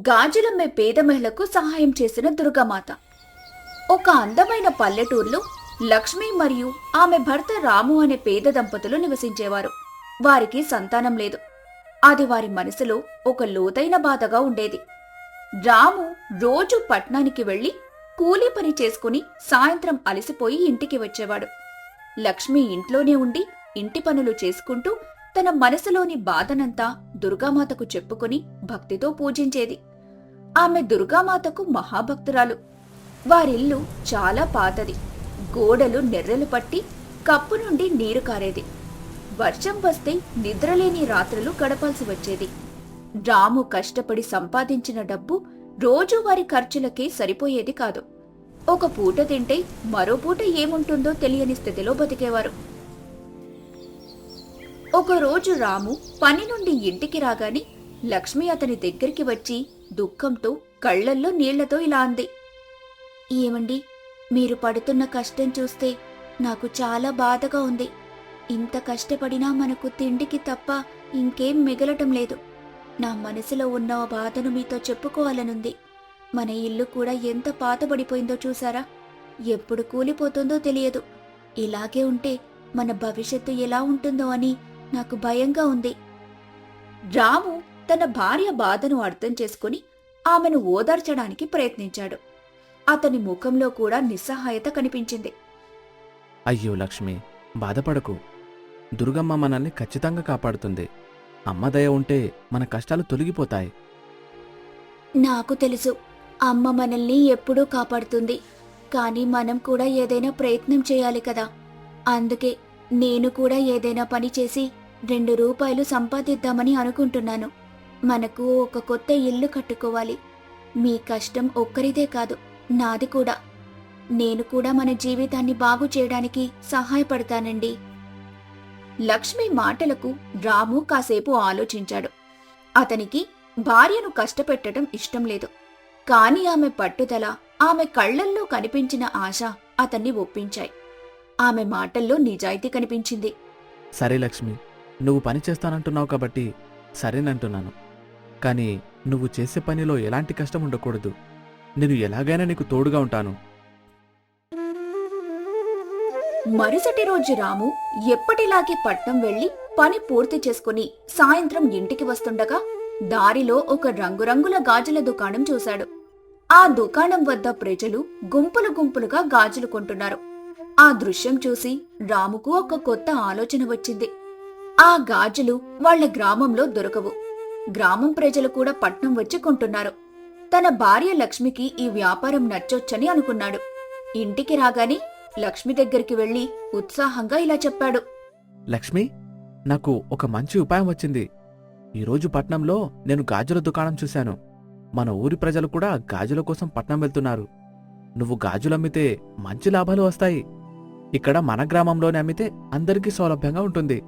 గాజులమ్మే పేద మహిళకు సహాయం చేసిన దుర్గామాత. ఒక అందమైన పల్లెటూరులో లక్ష్మి మరియు ఆమె భర్త రాము అనే పేద దంపతులు నివసించేవారు. వారికి సంతానం లేదు. అది వారి మనసులో ఒక లోతైన బాధగా ఉండేది. రాము రోజు పట్నానికి వెళ్ళి కూలీ పని చేసుకుని సాయంత్రం అలసిపోయి ఇంటికి వచ్చేవాడు. లక్ష్మి ఇంట్లోనే ఉండి ఇంటి పనులు చేసుకుంటూ తన మనసులోని బాధనంతా దుర్గామాతకు చెప్పుకుని భక్తితో పూజించేది. ఆమె దుర్గామాతకు మహాభక్తురాలు. వారిల్లు చాలా పాతది. గోడలు నెర్రెలు పట్టి కప్పు నుండి నీరు కారేది. వర్షం వస్తే నిద్రలేని రాత్రులు గడపాల్సి వచ్చేది. రాము కష్టపడి సంపాదించిన డబ్బు రోజువారి ఖర్చులకే సరిపోయేది కాదు. ఒక పూట తింటే మరో పూట ఏముంటుందో తెలియని స్థితిలో బతికేవారు. ఒకరోజు రాము పని నుండి ఇంటికి రాగానే లక్ష్మి అతని దగ్గరికి వచ్చి దుఃఖంతో కళ్ళల్లో నీళ్ళతో ఇలా అంది. ఏమండి మీరు పడుతున్న కష్టం చూస్తే నాకు చాలా బాధగా ఉంది. ఇంత కష్టపడినా మనకు తిండికి తప్ప ఇంకేం మిగలటం లేదు. నా మనసులో ఉన్న బాధను మీతో చెప్పుకోవాలనుంది. మన ఇల్లు కూడా ఎంత పాతబడిపోయిందో చూసారా? ఎప్పుడు కూలిపోతుందో తెలియదు. ఇలాగే ఉంటే మన భవిష్యత్తు ఎలా ఉంటుందో అని నాకు భయంగా ఉంది. రాము తన భార్య బాధను అర్థం చేసుకుని ఆమెను ఓదార్చడానికి ప్రయత్నించాడు. అతని ముఖంలో కూడా నిస్సహాయత కనిపించింది. అయ్యో లక్ష్మి బాధపడకు. దుర్గమ్మ మనల్ని ఖచ్చితంగా కాపాడుతుంది. అమ్మ దయ ఉంటే మన కష్టాలు తొలగిపోతాయి. నాకు తెలుసు అమ్మ మనల్ని ఎప్పుడూ కాపాడుతుంది. కానీ మనం కూడా ఏదైనా ప్రయత్నం చేయాలి కదా. అందుకే నేను కూడా ఏదైనా పని చేసి రెండు రూపాయలు సంపాదిద్దామని అనుకుంటున్నాను. మనకు ఒక కొత్త ఇల్లు కట్టుకోవాలి. మీ కష్టం ఒక్కరిదే కాదు నాది కూడా. నేను కూడా మన జీవితాన్ని బాగు చేయడానికి సహాయపడతానండి. లక్ష్మి మాటలకు రాము కాసేపు ఆలోచించాడు. అతనికి భార్యను కష్టపెట్టడం ఇష్టం లేదు. కాని ఆమె పట్టుదల ఆమె కళ్ళల్లో కనిపించిన ఆశ అతన్ని ఒప్పించాయి. ఆమె మాటల్లో నిజాయితీ కనిపించింది. సరే లక్ష్మి నువ్వు పని చేస్తానంటున్నావు కాబట్టి సరేనంటున్నాను. కానీ నువ్వు చేసే పనిలో ఎలాంటి కష్టం ఉండకూడదు. నేను ఎలాగైనా నీకు తోడుగా ఉంటాను. మరుసటి రోజు రాము ఎప్పటిలాగే పట్నం వెళ్ళి పని పూర్తి చేసుకుని సాయంత్రం ఇంటికి వస్తుండగా దారిలో ఒక రంగురంగుల గాజుల దుకాణం చూశాడు. ఆ దుకాణం వద్ద ప్రజలు గుంపులు గుంపులుగా గాజులు కొంటున్నారు. ఆ దృశ్యం చూసి రాముకు ఒక కొత్త ఆలోచన వచ్చింది. ఆ గాజులు వాళ్ళ గ్రామంలో దొరకవు. గ్రామం ప్రజలు కూడా పట్నం వచ్చి కొంటున్నారు. తన భార్య లక్ష్మికి ఈ వ్యాపారం నచ్చొచ్చని అనుకున్నాడు. ఇంటికి రాగానే లక్ష్మి దగ్గరికి వెళ్ళి ఉత్సాహంగా ఇలా చెప్పాడు. లక్ష్మి నాకు ఒక మంచి ఉపాయం వచ్చింది. ఈరోజు పట్నంలో నేను గాజుల దుకాణం చూశాను. మన ఊరి ప్రజలు కూడా గాజుల కోసం పట్నం వెళ్తున్నారు. నువ్వు గాజులమ్మితే మంచి లాభాలు వస్తాయి. ఇక్కడ మన గ్రామంలోనే అమ్మితే అందరికీ సౌలభ్యంగా ఉంటుంది.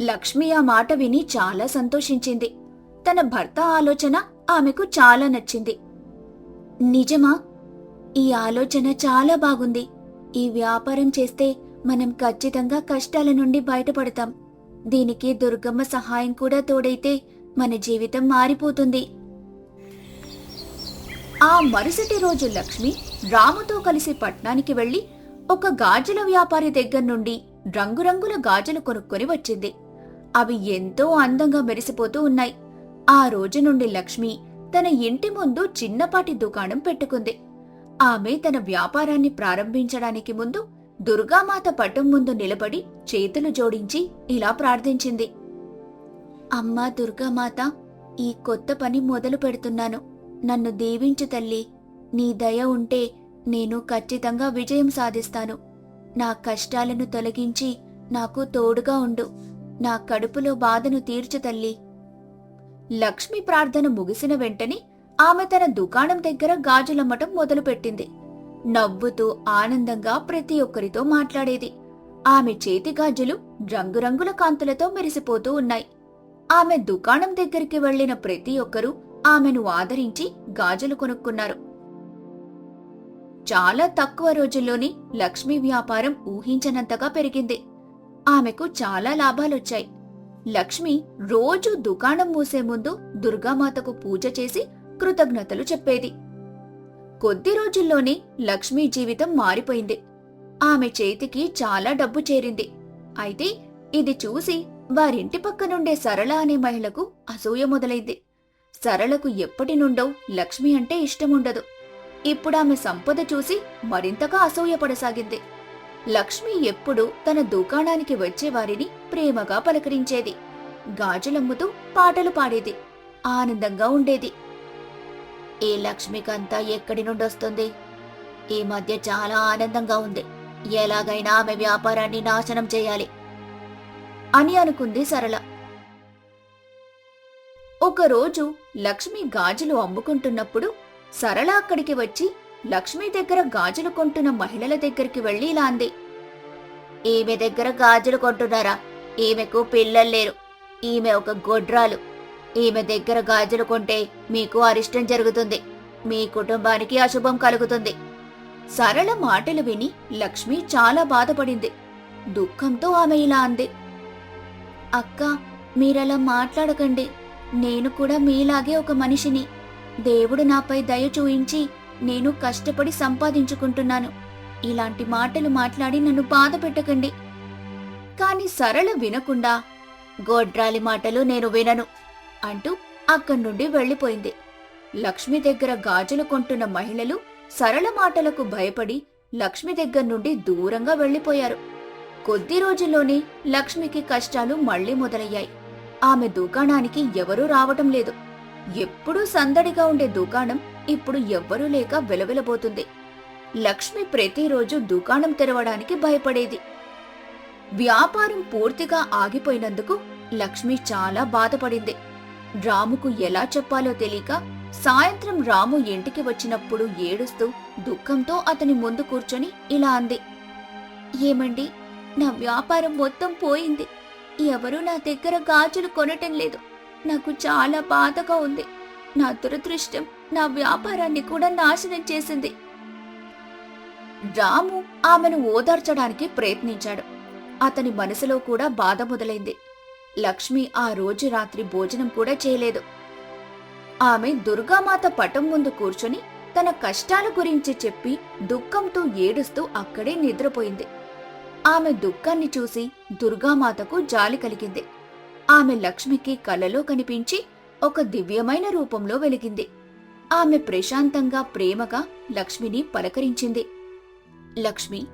లక్ష్మి ఆ మాట విని చాలా సంతోషించింది. తన భర్త ఆలోచన ఆమెకు చాలా నచ్చింది. నిజమా? ఈ ఆలోచన చాలా బాగుంది. ఈ వ్యాపారం చేస్తే మనం ఖచ్చితంగా కష్టాల నుండి బయటపడతాం. దీనికి దుర్గమ్మ సహాయం కూడా తోడైతే మన జీవితం మారిపోతుంది. ఆ మరుసటి రోజు లక్ష్మి రాముతో కలిసి పట్నానికి వెళ్ళి ఒక గాజుల వ్యాపారి దగ్గర నుండి రంగురంగుల గాజులు కొనుక్కొని వచ్చింది. అవి ఎంతో అందంగా మెరిసిపోతూ ఉన్నాయి. ఆ రోజు నుండి లక్ష్మి తన ఇంటి ముందు చిన్నపాటి దుకాణం పెట్టుకుంది. ఆమె తన వ్యాపారాన్ని ప్రారంభించడానికి ముందు దుర్గామాత పటం ముందు నిలబడి చేతులు జోడించి ఇలా ప్రార్థించింది. అమ్మా దుర్గామాత ఈ కొత్త పని మొదలు పెడుతున్నాను. నన్ను దీవించు తల్లి. నీ దయ ఉంటే నేను ఖచ్చితంగా విజయం సాధిస్తాను. నా కష్టాలను తొలగించి నాకు తోడుగా ఉండు. నా కడుపులో బాధను తీర్చు తల్లి. లక్ష్మి ప్రార్థన ముగిసిన వెంటనే ఆమె తన దుకాణం దగ్గర గాజులమ్మటం మొదలుపెట్టింది. నవ్వుతూ ఆనందంగా ప్రతి ఒక్కరితో మాట్లాడేది. ఆమె చేతి గాజులు రంగురంగుల కాంతులతో మెరిసిపోతూ ఉన్నాయి. ఆమె దుకాణం దగ్గరికి వెళ్ళిన ప్రతి ఒక్కరూ ఆమెను ఆదరించి గాజులు కొనుక్కున్నారు. చాలా తక్కువ రోజుల్లోనే లక్ష్మి వ్యాపారం ఊహించనంతగా పెరిగింది. ఆమెకు చాలా లాభాలొచ్చాయి. లక్ష్మి రోజు దుకాణం మూసే ముందు దుర్గామాతకు పూజ చేసి కృతజ్ఞతలు చెప్పేది. కొద్ది రోజుల్లోనే లక్ష్మీ జీవితం మారిపోయింది. ఆమె చేతికి చాలా డబ్బు చేరింది. అయితే ఇది చూసి వారింటి పక్కనుండే సరళ అనే మహిళకు అసూయ మొదలైంది. సరళకు ఎప్పటి నుండో లక్ష్మి అంటే ఇష్టముండదు. ఇప్పుడామె సంపద చూసి మరింతగా అసూయపడసాగింది. లక్ష్మి ఎప్పుడూ తన దుకాణానికి వచ్చేవారిని ప్రేమగా పలకరించేది. గాజులమ్ముతూ పాటలు పాడేది. ఆనందంగా ఉండేది. ఏ లక్ష్మికంతా ఎక్కడి నుండొస్తుంది? ఈ మధ్య చాలా ఆనందంగా ఉంది. ఎలాగైనా ఆమె వ్యాపారాన్ని నాశనం చేయాలి అని అనుకుంది సరళ. ఒకరోజు లక్ష్మి గాజులు అమ్ముకుంటున్నప్పుడు సరళ అక్కడికి వచ్చి లక్ష్మి దగ్గర గాజులు కొంటున్న మహిళల దగ్గరికి వెళ్ళి ఇలా అంది. ఈమె దగ్గర గాజులు కొంటున్నారా? ఈమెకు పిల్లలు లేరు. ఈమె ఒక గొడ్రాలు. ఈమె దగ్గర గాజులు కొంటే మీకు అరిష్టం జరుగుతుంది. మీ కుటుంబానికి అశుభం కలుగుతుంది. సరళ మాటలు విని లక్ష్మి చాలా బాధపడింది. దుఃఖంతో ఆమె ఇలా అంది. అక్క మీరలా మాట్లాడకండి. నేను కూడా మీలాగే ఒక మనిషిని. దేవుడు నాపై దయ చూయించి నేను కష్టపడి సంపాదించుకుంటున్నాను. ఇలాంటి మాటలు మాట్లాడి నన్ను బాధ పెట్టకండి. కాని సరళ వినకుండా గోడ్రాలి మాటలు నేను వినను అంటూ అక్కడి నుండి వెళ్ళిపోయింది లక్ష్మి దగ్గర గాజులు కొంటున్న మహిళలు సరళ మాటలకు భయపడి లక్ష్మి దగ్గర నుండి దూరంగా వెళ్ళిపోయారు కొద్ది రోజుల్లోనే లక్ష్మికి కష్టాలు మళ్ళీ మొదలయ్యాయి. ఆమె దుకాణానికి ఎవరూ రావటం లేదు. ఎప్పుడూ సందడిగా ఉండే దుకాణం ఇప్పుడు ఎవ్వరూ లేక వెలవెలబోతుంది. లక్ష్మి ప్రతిరోజు దుకాణం తెరవడానికి భయపడేది. వ్యాపారం పూర్తిగా ఆగిపోయినందుకు లక్ష్మి చాలా బాధపడింది. రాముకు ఎలా చెప్పాలో తెలియక సాయంత్రం రాము ఇంటికి వచ్చినప్పుడు ఏడుస్తూ దుఃఖంతో అతని ముందు కూర్చొని ఇలా అంది. ఏమండి నా వ్యాపారం మొత్తం పోయింది. ఎవరూ నా దగ్గర గాజులు కొనటం లేదు. నాకు చాలా బాధగా ఉంది. నా దురదృష్టం నా వ్యాపారాన్ని కూడా నాశనం చేసింది. రాము ఆమెను ఓదార్చడానికి ప్రయత్నించాడు. అతని మనసులో కూడా బాధ మొదలైంది. లక్ష్మి ఆ రోజు రాత్రి భోజనం కూడా చేయలేదు. ఆమె దుర్గామాత పటం ముందు కూర్చొని తన కష్టాల గురించి చెప్పి దుఃఖంతో ఏడుస్తూ అక్కడే నిద్రపోయింది. ఆమె దుఃఖాన్ని చూసి దుర్గామాతకు జాలి కలిగింది. ఆమె లక్ష్మికి కలలో కనిపించి ఒక దివ్యమైన రూపంలో వెలిగింది. ఆమె ప్రశాంతంగా ప్రేమగా లక్ష్మిని పలకరించింది. లక్ష్మి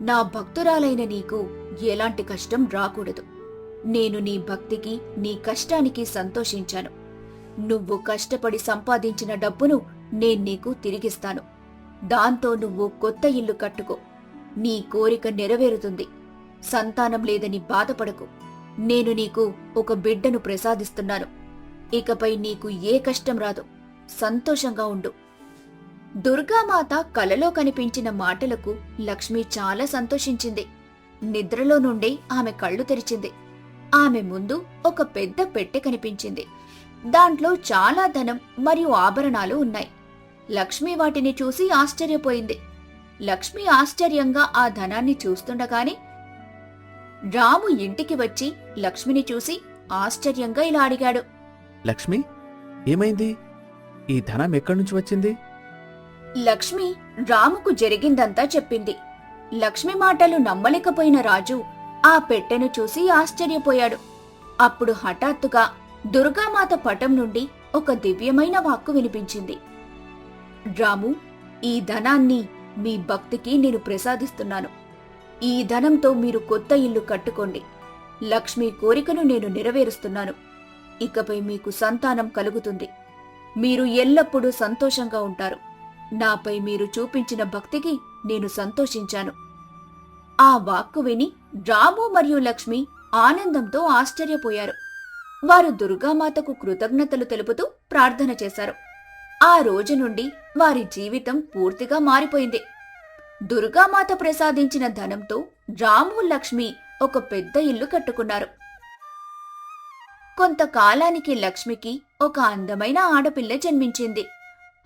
నా భక్తురాలైన నీకు ఎలాంటి కష్టం రాకూడదు. నేను నీ భక్తికి నీ కష్టానికి సంతోషించాను. నువ్వు కష్టపడి సంపాదించిన డబ్బును నేను నీకు తిరిగిస్తాను. దాంతో నువ్వు కొత్త ఇల్లు కట్టుకో. నీ కోరిక నెరవేరుతుంది. సంతానం లేదని బాధపడకు. నేను నీకు ఒక బిడ్డను ప్రసాదిస్తున్నాను. ఇకపై నీకు ఏ కష్టం రాదు. సంతోషంగా ఉండు. దుర్గామాత కలలో కనిపించిన మాటలకు లక్ష్మి చాలా సంతోషించింది. నిద్రలో నుండి ఆమె కళ్ళు తెరిచింది. ఆమె ముందు ఒక పెద్ద పెట్టె కనిపించింది. దాంట్లో చాలా ధనం మరియు ఆభరణాలు ఉన్నాయి. లక్ష్మి వాటిని చూసి ఆశ్చర్యపోయింది. లక్ష్మి ఆశ్చర్యంగా ఆ ధనాన్ని చూస్తుండగానే రాము ఇంటికి వచ్చి లక్ష్మిని చూసి ఆశ్చర్యంగా ఇలా అడిగాడు. లక్ష్మి ఏమైంది? ఈ ధనం ఎక్కడి నుంచి వచ్చింది? లక్ష్మి రాముకు జరిగిందంతా చెప్పింది. లక్ష్మి మాటలు నమ్మలేకపోయిన రాజు ఆ పెట్టెను చూసి ఆశ్చర్యపోయాడు. అప్పుడు హఠాత్తుగా దుర్గామాత పటం నుండి ఒక దివ్యమైన వాక్కు వినిపించింది. రాము ఈ ధనాన్ని మీ భక్తికి నేను ప్రసాదిస్తున్నాను. ఈ ధనంతో మీరు కొత్త ఇల్లు కట్టుకోండి. లక్ష్మి కోరికను నేను నెరవేరుస్తున్నాను. ఇకపై మీకు సంతానం కలుగుతుంది. మీరు ఎల్లప్పుడూ సంతోషంగా ఉంటారు. నాపై మీరు చూపించిన భక్తికి నేను సంతోషించాను. ఆ వాక్కు విని రాము మరియు లక్ష్మి ఆనందంతో ఆశ్చర్యపోయారు. వారు దుర్గామాతకు కృతజ్ఞతలు తెలుపుతూ ప్రార్థన చేశారు. ఆ రోజు నుండి వారి జీవితం పూర్తిగా మారిపోయింది. దుర్గామాత ప్రసాదించిన ధనంతో రాము లక్ష్మి ఒక పెద్ద ఇల్లు కట్టుకున్నారు. కొంతకాలానికి లక్ష్మికి ఒక అందమైన ఆడపిల్ల జన్మించింది.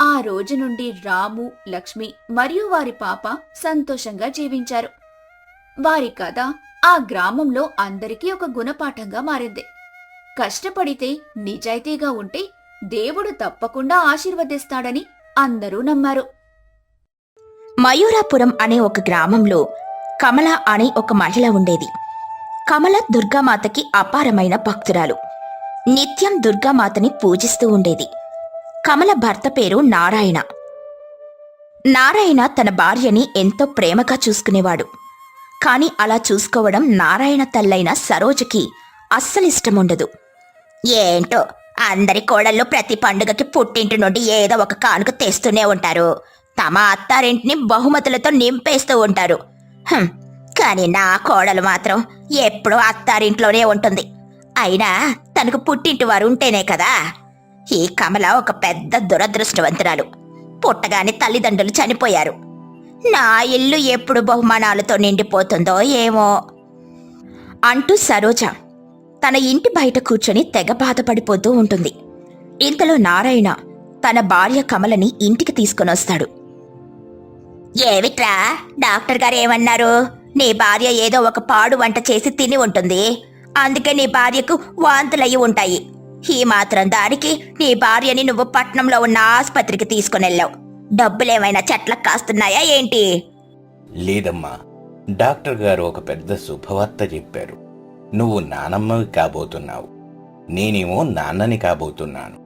ఆ రోజు నుండి రాము లక్ష్మి మరియు వారి పాప సంతోషంగా జీవించారు. వారి కథ ఆ గ్రామంలో అందరికీ ఒక గుణపాఠంగా మారింది. కష్టపడితే నిజాయితీగా ఉంటే దేవుడు తప్పకుండా ఆశీర్వదిస్తాడని అందరూ నమ్మారు. మయూరాపురం అనే ఒక గ్రామంలో కమల అనే ఒక మహిళ ఉండేది. కమల దుర్గామాతకి అపారమైన భక్తురాలు. నిత్యం దుర్గామాతని పూజిస్తూ ఉండేది. కమల భర్త పేరు నారాయణ. నారాయణ తన భార్యని ఎంతో ప్రేమగా చూసుకునేవాడు. కాని అలా చూసుకోవడం నారాయణ తల్లైన సరోజకి అస్సలిష్టముండదు ఏంటో అందరి కోడళ్ళు ప్రతి పండుగకి పుట్టింటి నుండి ఏదో ఒక కానుక తెస్తూనే ఉంటారు. తమ అత్తారింటిని బహుమతులతో నింపేస్తూ ఉంటారు. హుం, కానీ నా కోడలు మాత్రం ఎప్పుడూ అత్తారింట్లోనే ఉంటుంది. అయినా తనకు పుట్టింటి వారు ఉంటేనే కదా. ఈ కమల ఒక పెద్ద దురదృష్టవంతురాలు. పుట్టగానే తల్లిదండ్రులు చనిపోయారు. నా ఇల్లు ఎప్పుడు బహుమానాలతో నిండిపోతుందో ఏమో. అంటూ సరోజ తన ఇంటి బయట కూర్చొని తెగ బాధపడిపోతూ ఉంటుంది. ఇంతలో నారాయణ తన భార్య కమలని ఇంటికి తీసుకునొస్తాడు ఏమిట్రా? డాక్టర్ గారు ఏమన్నారు? నీ భార్య ఏదో ఒక పాడు వంట చేసి తిని ఉంటుంది. అందుకే నీ భార్యకు వాంతులయ్యి ఉంటాయి. ఈ మాత్రం దానికి నీ భార్యని నువ్వు పట్నంలో ఉన్న ఆసుపత్రికి తీసుకునెళ్ళావు. డబ్బులేమైనా చెట్లకు కాస్తున్నాయా ఏంటి? లేదమ్మా డాక్టర్ గారు ఒక పెద్ద శుభవార్త చెప్పారు. నువ్వు నానమ్మవి కాబోతున్నావు. నేనేమో నాన్నని కాబోతున్నాను.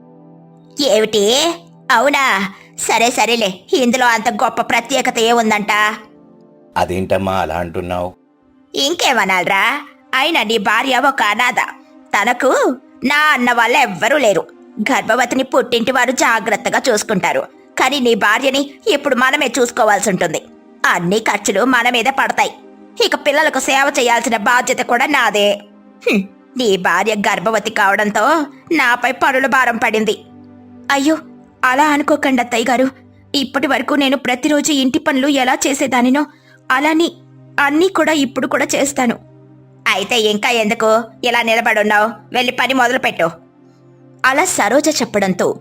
ఏమిటి? అవునా? సరే సరేలే. ఇందులో అంత గొప్ప ప్రత్యేకత ఏముందంట? అదేంటమ్మా అలా అంటున్నావు? ఇంకేమనాలరా? అయినా నీ భార్య ఒక అనాథ. తనకు నా అన్న వాళ్ళ ఎవ్వరూ లేరు. గర్భవతిని పుట్టింటి వారు జాగ్రత్తగా చూసుకుంటారు. కానీ నీ భార్యని ఇప్పుడు మనమే చూసుకోవాల్సి ఉంటుంది. అన్ని ఖర్చులు మన మీద పడతాయి. ఇక పిల్లలకు సేవ చేయాల్సిన బాధ్యత కూడా నాదే. నీ భార్య గర్భవతి కావడంతో నాపై పనుల భారం పడింది. అయ్యో అలా అనుకోకండి అత్తయ్య గారు. ఇప్పటి వరకు నేను ప్రతిరోజు ఇంటి పనులు ఎలా చేసేదానినో అలాని అన్నీ కూడా ఇప్పుడు కూడా చేస్తాను. అయితే ఇంకా ఎందుకు? ఇలా నిలబడున్నావు. వెళ్ళి పని మొదలుపెట్టు. అలా సరోజ చెప్పడంతో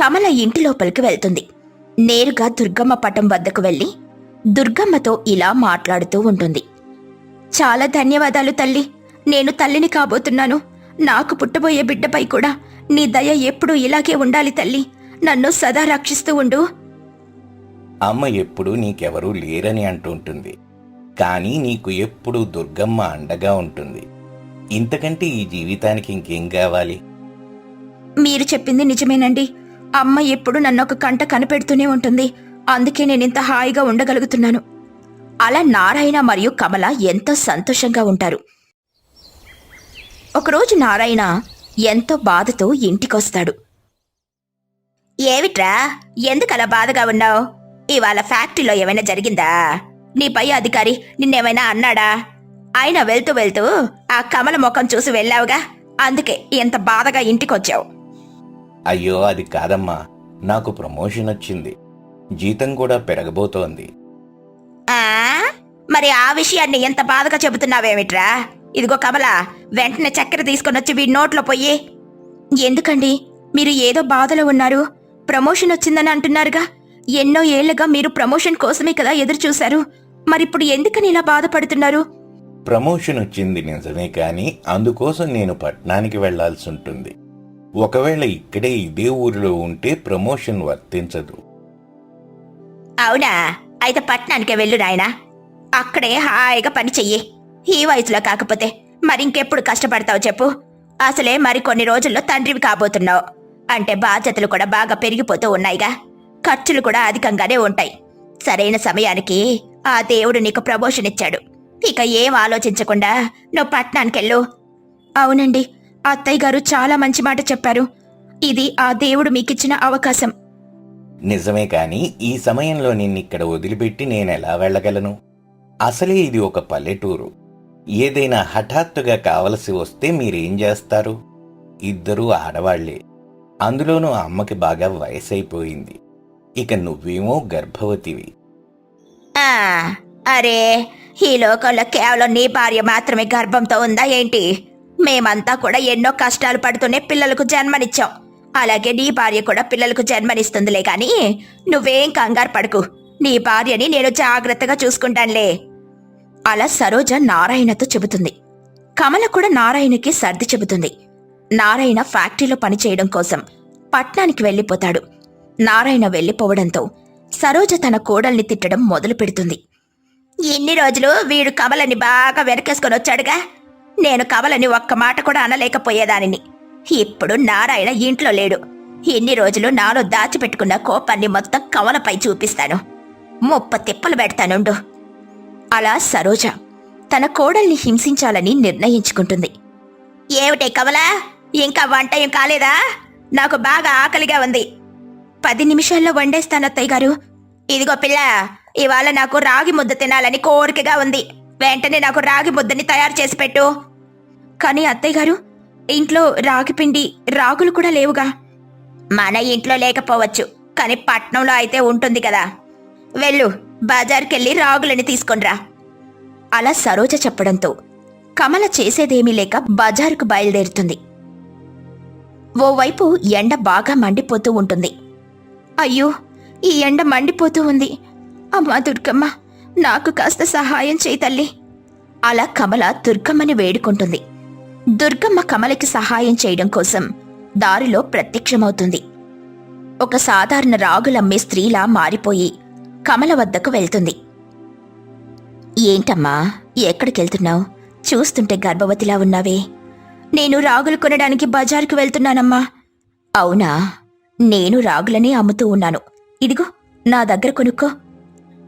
కమల ఇంటి లోపలికి వెళ్తుంది. నేరుగా దుర్గమ్మ పటం వద్దకు వెళ్ళి దుర్గమ్మతో ఇలా మాట్లాడుతూ ఉంటుంది. చాలా ధన్యవాదాలు తల్లి. నేను తల్లిని కాబోతున్నాను. నాకు పుట్టబోయే బిడ్డపై కూడా నీ దయ ఎప్పుడూ ఇలాగే ఉండాలి తల్లి. నన్ను సదా రక్షిస్తూ ఉండు. అమ్మ ఎప్పుడూ నీకెవరూ లేరని అంటుంటుంది. కానీ నీకు ఎప్పుడూ దుర్గమ్మ అండగా ఉంటుంది. ఇంతకంటే ఈ జీవితానికి ఇంకేం కావాలి? మీరు చెప్పింది నిజమేనండి. అమ్మ ఎప్పుడు నన్ను ఒక కంట కనిపెడుతూనే ఉంటుంది. అందుకే నేను ఇంత హాయిగా ఉండగలుగుతున్నాను. అలా నారాయణ మరియు కమల ఎంతో సంతోషంగా ఉంటారు. ఒకరోజు నారాయణ ఎంతో బాధతో ఇంటికొస్తాడు. ఏమిట్రా? ఎందుకలా బాధగా ఉన్నావు? ఇవాళ ఫ్యాక్టరీలో ఏమైనా జరిగిందా? నీ పై అధికారి నిన్నేమైనా అన్నాడా? ఆయన వెళ్తూ వెళ్తూ ఆ కమల ముఖం చూసి వెళ్ళావుగా. అందుకే ఎంత బాధగా ఇంటికొచ్చావు. అయ్యో అది కాదమ్మా. నాకు ప్రమోషన్ వచ్చింది. జీతం కూడా పెరగబోతోంది. ఆ? మరి ఆ విషయాన్ని ఎంత బాధగా చెబుతున్నావేమిట్రా? ఇదిగో కమల వెంటనే చక్కెర తీసుకొని వచ్చి వీడి నోట్లో పోయి ఎందుకండి? మీరు ఏదో బాధలో ఉన్నారు. ప్రమోషన్ వచ్చిందని అంటున్నారుగా. ఎన్నో ఏళ్ళుగా మీరు ప్రమోషన్ కోసమే కదా ఎదురు చూశారు మరిప్పుడు ఎందుకని ఇలా బాధపడుతున్నారు? ప్రమోషన్ వచ్చింది నిజమే కానీ అందుకోసం నేను పట్నానికి వెళ్ళాల్సి ఉంటుంది ఒకవేళ ఇక్కడే ఇదే ఊరిలో ఉంటే ప్రమోషన్ వర్తించదు. అవునా? అయితే పట్నానికే వెళ్ళు నాయనా. అక్కడే హాయిగా పని చెయ్యి. ఈ వయసులో కాకపోతే మరింకెప్పుడు కష్టపడతావు చెప్పు. అసలే మరికొన్ని రోజుల్లో తండ్రివి కాబోతున్నావు. అంటే బాధ్యతలు కూడా బాగా పెరిగిపోతూ ఉన్నాయిగా. ఖర్చులు కూడా అధికంగానే ఉంటాయి. సరైన సమయానికి ఆ దేవుడు నీకు ప్రమోషన్ ఇచ్చాడు. ఇక ఏం ఆలోచించకుండా నువ్వు పట్నానికెళ్ళు. అవునండి అత్తయ్య గారు చాలా మంచి మాట చెప్పారు. ఇది ఆ దేవుడు మీకిచ్చిన అవకాశం. నిజమే కాని ఈ సమయంలో నిన్నిక్కడ వదిలిపెట్టి నేనెలా వెళ్ళగలను? అసలే ఇది ఒక పల్లెటూరు. ఏదైనా హఠాత్తుగా కావలసి వస్తే మీరేం చేస్తారు? ఇద్దరూ ఆడవాళ్ళే. అందులోనూ అమ్మకి బాగా వయసైపోయింది. ఇక నువ్వేమో గర్భవతివి. ఆ, అరే ఈ లోకంలో కేవలం నీ భార్య మాత్రమే గర్భంతో ఉందా ఏంటి? మేమంతా కూడా ఎన్నో కష్టాలు పడుతూనే పిల్లలకు జన్మనిచ్చాం. అలాగే నీ భార్య కూడా పిల్లలకు జన్మనిస్తుందిలే కానీ నువ్వేం కంగారు పడకు. నీ భార్యని నేను జాగ్రత్తగా చూసుకుంటానులే. అలా సరోజ నారాయణతో చెబుతుంది. కమల కూడా నారాయణకి సర్ది చెబుతుంది. నారాయణ ఫ్యాక్టరీలో పనిచేయడం కోసం పట్నానికి వెళ్ళిపోతాడు. నారాయణ వెళ్ళిపోవడంతో సరోజ తన కోడల్ని తిట్టడం మొదలు పెడుతుంది. ఇన్ని రోజులు వీడు కమలని బాగా వెనకేసుకొని వచ్చాడుగా. నేను కమలని ఒక్క మాట కూడా అనలేకపోయేదానిని. ఇప్పుడు నారాయణ ఇంట్లో లేడు. ఇన్ని రోజులు నాలో దాచిపెట్టుకున్న కోపాన్ని మొత్తం కమలపై చూపిస్తాను. ముప్ప తిప్పలు పెడతానుండు. అలా సరోజ తన కోడల్ని హింసించాలని నిర్ణయించుకుంటుంది. ఏమిటే కమలా? ఇంకా వంట ఏం కాలేదా? నాకు బాగా ఆకలిగా ఉంది. పది నిమిషాల్లో వండేస్తాను అత్తయ్య గారు. ఇదిగో పిల్ల ఇవాళ నాకు రాగి ముద్ద తినాలని కోరికగా ఉంది. వెంటనే నాకు రాగి ముద్దని తయారు చేసి పెట్టు. కానీ అత్తయ్య గారు ఇంట్లో రాగి పిండి రాగులు కూడా లేవుగా. మన ఇంట్లో లేకపోవచ్చు కానీ పట్నంలో అయితే ఉంటుంది కదా. వెళ్ళు బజార్కెళ్ళి రాగులని తీసుకొనిరా. అలా సరోజ చెప్పడంతో కమల చేసేదేమీ లేక బజారుకు బయలుదేరుతుంది. ఓవైపు ఎండ బాగా మండిపోతూ ఉంటుంది. అయ్యో ఈ ఎండ మండిపోతూ ఉంది. అమ్మా దుర్గమ్మ నాకు కాస్త సహాయం చేయి తల్లి. అలా కమల దుర్గమ్మని వేడుకుంటుంది. దుర్గమ్మ కమలకి సహాయం చేయడం కోసం దారిలో ప్రత్యక్షమవుతుంది. ఒక సాధారణ రాగులమ్మే స్త్రీలా మారిపోయి కమల వద్దకు వెళ్తుంది. ఏంటమ్మా ఎక్కడికెళ్తున్నావు? చూస్తుంటే గర్భవతిలా ఉన్నావే. నేను రాగులు కొనడానికి బజారుకు వెళ్తున్నానమ్మా. అవునా? నేను రాగులనే అమ్ముతూ ఉన్నాను. ఇదిగో నా దగ్గర కొనుక్కో.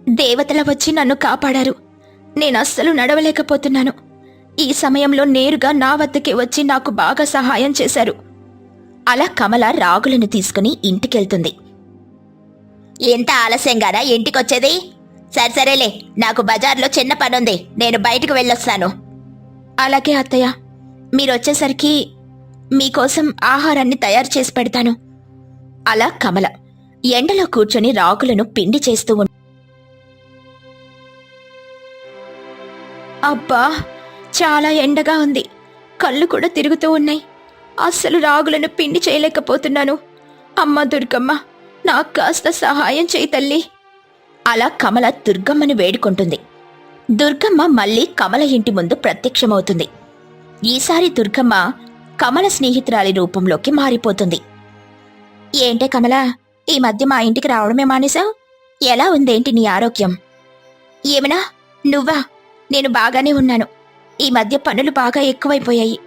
దేవతల వచ్చి నన్ను కాపాడారు. నేను అస్సలు నడవలేకపోతున్నాను. ఈ సమయంలో నేరుగా నా వద్దకే వచ్చి నాకు బాగా సహాయం చేశారు. అలా కమల రాగులను తీసుకుని ఇంటికెళ్తుంది. ఎంత ఆలస్యంగానా ఇంటికొచ్చేది? సరే సరేలే నాకు బజార్లో చిన్న పనుంది. నేను బయటకు వెళ్ళొస్తాను. అలాగే అత్తయ్య. మీరొచ్చేసరికి మీకోసం ఆహారాన్ని తయారు చేసి పెడతాను. అలా కమల ఎండలో కూర్చొని రాగులను పిండి చేస్తూ ఉంది అబ్బా చాలా ఎండగా ఉంది. కళ్ళు కూడా తిరుగుతూ ఉన్నాయి. అస్సలు రాగులను పిండి చేయలేకపోతున్నాను. అమ్మ దుర్గమ్మ నాకు కాస్త సహాయం చేయి తల్లి. అలా కమల దుర్గమ్మని వేడుకుంటుంది. దుర్గమ్మ మళ్ళీ కమల ఇంటి ముందు ప్రత్యక్షమవుతుంది. ఈసారి దుర్గమ్మ కమల స్నేహితురాలి రూపంలోకి మారిపోతుంది. ఏంటే కమల? ఈ మధ్య మా ఇంటికి రావడమే మానేశావు? ఎలా ఉందేంటి నీ ఆరోగ్యం? ఏమనా? నువ్వా? నేను బాగానే ఉన్నాను. ఈ మధ్య పనులు బాగా ఎక్కువైపోయాయి.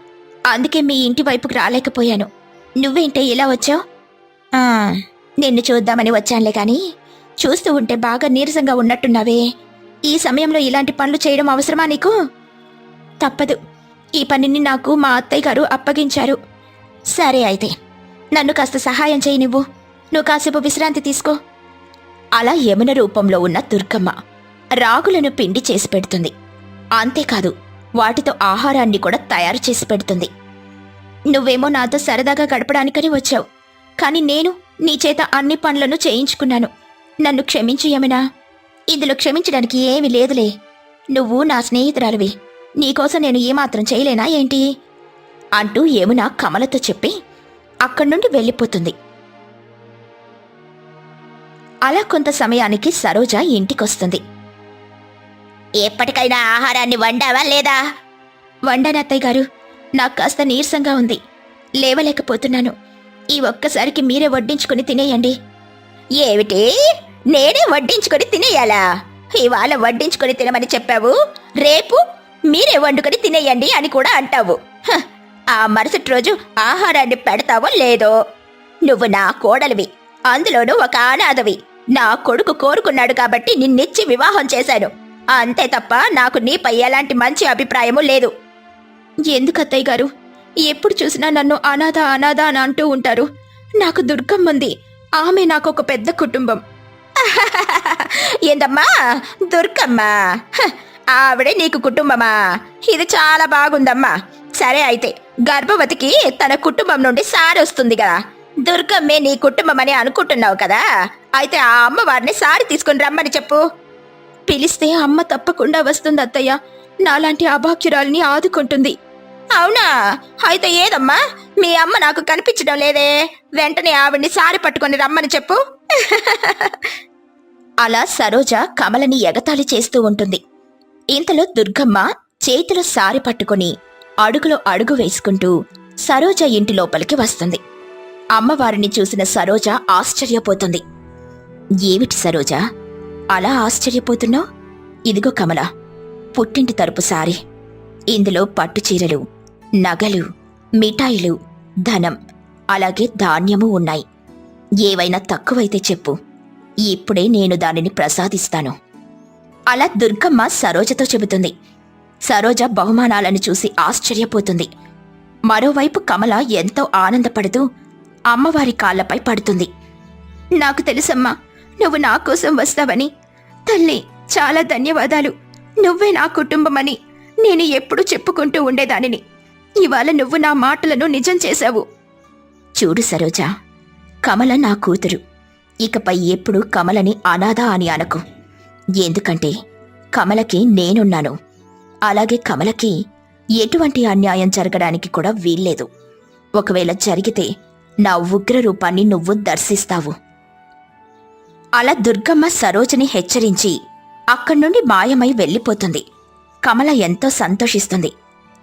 అందుకే మీ ఇంటి వైపుకి రాలేకపోయాను. నువ్వేంటే ఇలా వచ్చావు? నిన్ను చూద్దామని వచ్చానులే కానీ చూస్తూ ఉంటే బాగా నీరసంగా ఉన్నట్టున్నావే. ఈ సమయంలో ఇలాంటి పనులు చేయడం అవసరమా నీకు? తప్పదు. ఈ పనిని నాకు మా అత్తయ్య గారు అప్పగించారు. సరే అయితే. నన్ను కాస్త సహాయం చేయి నువ్వు. నువ్వు కాసేపు విశ్రాంతి తీసుకో. అలా యమున రూపంలో ఉన్న దుర్గమ్మ రాగులను పిండి చేసి పెడుతుంది. అంతేకాదు వాటితో ఆహారాన్ని కూడా తయారు చేసి పెడుతుంది. నువ్వేమో నాతో సరదాగా గడపడానికని వచ్చావు. కానీ నేను నీ చేత అన్ని పనులను చేయించుకున్నాను. నన్ను క్షమించు యమునా. ఇందులో క్షమించడానికి ఏమీ లేదులే. నువ్వు నా స్నేహితురాలివి. నీకోసం నేను ఏమాత్రం చేయలేనా ఏంటి? అంటూ యమున కమలతో చెప్పి అక్కడి నుండి వెళ్ళిపోతుంది. అలా కొంత సమయానికి సరోజ ఇంటికొస్తుంది. ఎప్పటికైనా ఆహారాన్ని వండావా లేదా? వండాను అత్తయ్య గారు. నాకు కాస్త నీరసంగా ఉంది. లేవలేకపోతున్నాను. ఈ ఒక్కసారికి మీరే వడ్డించుకుని తినేయండి. ఏమిటి? నేనే వడ్డించుకొని తినేయాలా? ఇవాళ వడ్డించుకొని తినమని చెప్పావు. రేపు మీరే వండుకొని తినేయండి అని కూడా అంటావు. ఆ మరుసటి రోజు ఆహారాన్ని పెడతావో లేదో? నువ్వు నా కోడలివి. అందులోనూ ఒక అనాథవి. నా కొడుకు కోరుకున్నాడు కాబట్టి నిన్నిచ్చి వివాహం చేశాను. అంతే తప్ప నాకు నీపై ఎలాంటి మంచి అభిప్రాయము లేదు. ఎందుకత్తయ్య గారు? ఎప్పుడు చూసినా నన్ను అనాథ అనాథ అని అంటూ ఉంటారు. నాకు దుర్గమ్మంది ఆమె నాకు ఒక పెద్ద కుటుంబం. ఏందమ్మా దుర్గమ్మ? ఆవిడే నీకు కుటుంబమా? ఇది చాలా బాగుందమ్మా. సరే అయితే గర్భవతికి తన కుటుంబం నుండి సారి వస్తుంది కదా. దుర్గమ్మే నీ కుటుంబం అని అనుకుంటున్నావు కదా. అయితే ఆ అమ్మవారిని సారి తీసుకుని రమ్మని చెప్పు. పిలిస్తే అమ్మ తప్పకుండా వస్తుంది అత్తయ్య. నాలాంటి అభాగ్యురాల్ని ఆదుకుంటుంది. అవునా? అయితే ఏదమ్మా? మీ అమ్మ నాకు కనిపించడం లేదే. వెంటనే ఆవిడ్ని సారి పట్టుకొని రమ్మని చెప్పు. అలా సరోజ కమలని ఎగతాళి చేస్తూ ఉంటుంది. ఇంతలో దుర్గమ్మ చేతిలో సారి పట్టుకొని అడుగులో అడుగు వేసుకుంటూ సరోజ ఇంటి లోపలికి వస్తుంది. అమ్మవారిని చూసిన సరోజ ఆశ్చర్యపోతుంది. ఏమిటి సరోజ? అలా ఆశ్చర్యపోతున్నావు? ఇదిగో కమల పుట్టింటి తరపు సారి. ఇందులో పట్టు చీరలు నగలు మిఠాయిలు ధనం అలాగే ధాన్యము ఉన్నాయి. ఏవైనా తక్కువైతే చెప్పు. ఇప్పుడే నేను దానిని ప్రసాదిస్తాను. అలా దుర్గమ్మ సరోజతో చెబుతుంది. సరోజ బహుమానాలను చూసి ఆశ్చర్యపోతుంది. మరోవైపు కమల ఎంతో ఆనందపడుతూ అమ్మవారి కాళ్ళపై పడుతుంది. నాకు తెలుసమ్మా నువ్వు నా కోసం వస్తావని. తల్లి చాలా ధన్యవాదాలు. నువ్వే నా కుటుంబమని. నేను ఎప్పుడూ చెప్పుకుంటూ ఉండేదానిని. ఇవాళ నువ్వు నా మాటలను నిజం చేశావు. చూడు సరోజ కమల నా కూతురు. ఇకపై ఎప్పుడు కమలని అనాథ అని అనకు. ఎందుకంటే కమలకి నేనున్నాను. అలాగే కమలకి ఎటువంటి అన్యాయం జరగడానికి కూడా వీల్లేదు. ఒకవేళ జరిగితే నా ఉగ్ర రూపాన్ని నువ్వు దర్శిస్తావు. అలా దుర్గమ్మ సరోజని హెచ్చరించి అక్కడి నుండి మాయమై వెళ్ళిపోతుంది. కమల ఎంతో సంతోషిస్తుంది.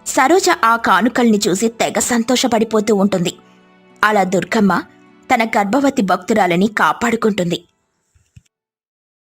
సరోజ ఆ కానుకల్ని చూసి తెగ సంతోషపడిపోతూ ఉంటుంది. అలా దుర్గమ్మ తన గర్భవతి భక్తురాలని కాపాడుకుంటుంది.